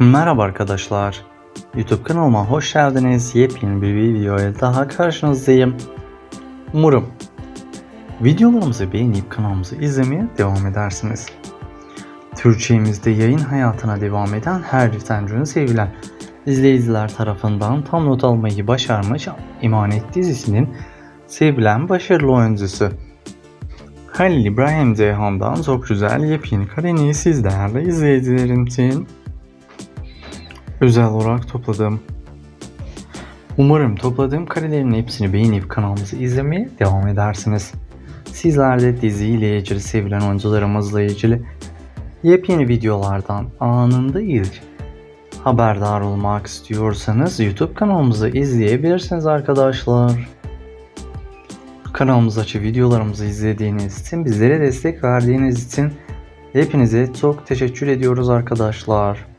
Merhaba arkadaşlar. YouTube kanalıma hoş geldiniz. Yepyeni bir videoya daha karşınızdayım. Umarım videolarımızı beğenip kanalımızı izlemeye devam edersiniz. Türkçemizde yayın hayatına devam eden her Tanrı'nın sevilen izleyiciler tarafından tam not almayı başarmış İmanet dizisinin sevilen başarılı oyuncusu. Halil İbrahim Ceyhan'dan çok güzel yepyeni kareni siz değerli izleyicilerim için özel olarak topladım. Umarım topladığım karelerin hepsini beğenip kanalımızı izlemeye devam edersiniz. Sizler de diziyle ilgili sevilen oyuncularımızla ilgili yepyeni videolardan anında ilk haberdar olmak istiyorsanız YouTube kanalımızı izleyebilirsiniz arkadaşlar. Kanalımızdaki videolarımızı izlediğiniz için, bizlere destek verdiğiniz için hepinize çok teşekkür ediyoruz arkadaşlar.